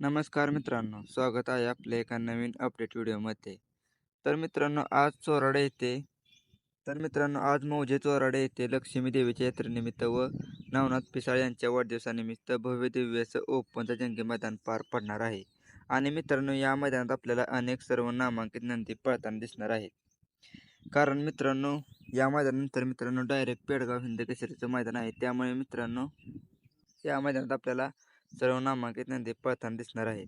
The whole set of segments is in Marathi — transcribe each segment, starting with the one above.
नमस्कार मित्रांनो स्वागत आहे आपल्या एका नवीन अपडेट व्हिडिओमध्ये. तर मित्रांनो आज चोराडे येथे तर मित्रांनो आज मौजे चोराडे येथे लक्ष्मी देवीच्या यात्रेनिमित्त व नवनाथ पिसाळ यांच्या वाढदिवसानिमित्त भव्य दिव्य असं ओपनचं जंगी मैदान पार पडणार आहे. आणि मित्रांनो या मैदानात आपल्याला अनेक सर्व नामांकित नंदी पळताना दिसणार आहेत. कारण मित्रांनो या मैदानानंतर मित्रांनो डायरेक्ट पेडगाव हिंद केसरीचं मैदान आहे. त्यामुळे मित्रांनो या मैदानात आपल्याला सर्व नामांकित नदी पळताना दिसणार आहे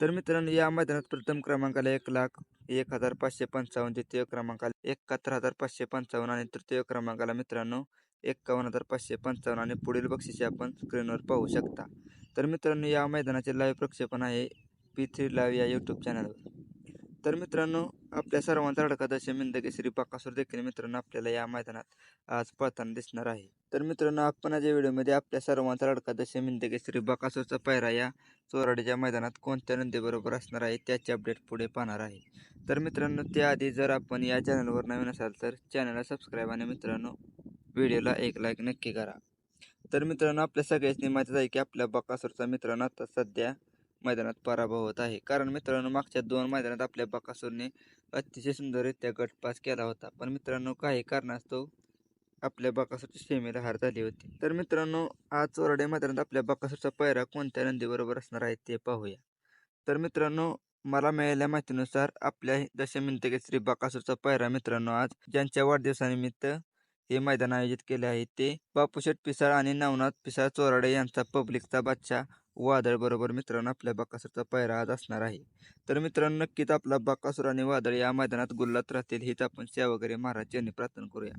तर मित्रांनो या मैदानात प्रथम क्रमांकाला एक लाख एक हजार पाचशे पंचावन्न द्वितीय क्रमांकाला एकाहत्तर हजार पाचशे पंचावन्न आणि तृतीय क्रमांकाला मित्रांनो एक्कावन्न हजार पाचशे पंचावन्न आणि पुढील बक्षिसे आपण स्क्रीनवर पाहू शकता. तर मित्रांनो या मैदानाचे लाईव्ह प्रक्षेपण आहे पी थ्री लाईव्ह या यूट्यूब चॅनलवर तर मित्रांनो आपल्या सर्वांचा अडका दशमिंद केसरी बाकासूर देखील मित्रांनो आपल्याला या मैदानात आज पळताना दिसणार आहे. तर मित्रांनो आपण आज या व्हिडिओमध्ये आपल्या सर्वांचा लडका दशमिंद केसरी बाकासूरचा पायरा या चोराडीच्या मैदानात कोणत्या नंदीबरोबर असणार आहे त्याची अपडेट पुढे पाहणार आहे. तर मित्रांनो त्याआधी जर आपण या चॅनलवर नवीन असाल तर चॅनलला सबस्क्राईब आणि मित्रांनो व्हिडिओला एक लाईक नक्की करा. तर मित्रांनो आपल्या सगळ्यांनी माहितीच आहे की आपल्या बकासूरचा मित्रांनो आता सध्या मैदानात पराभव होत आहे. कारण मित्रांनो मागच्या दोन मैदानात आपल्या बकासूरने अतिशय सुंदररित्या गटपास केला होता. पण मित्रांनो काही कारणास्तव आपल्या बकासूरची सेमीला हार झाली होती. तर मित्रांनो आज चोरडे मैदानात आपल्या बकासूरचा पैरा कोणत्या नंदीबरोबर असणार आहे ते पाहूया. तर मित्रांनो मला मिळालेल्या माहितीनुसार आपल्या दशमिंत श्री बकासूरचा पैरा मित्रांनो आज ज्यांच्या वाढदिवसानिमित्त हे मैदान आयोजित केले आहे. ते बापूशेठ पिसाळ आणि नवनाथ पिसाळ चोराडे यांचा पब्लिकचा बादशाह वादळ बरोबर मित्रांनो आपल्या बाकासूरचा पैरा आज असणार आहे. तर मित्रांनो नक्कीच आपला बाकासूर आणि वादळ या मैदानात गुल्लात राहतील हीच आपण सेवागिरी महाराज यांनी प्रार्थना करूया.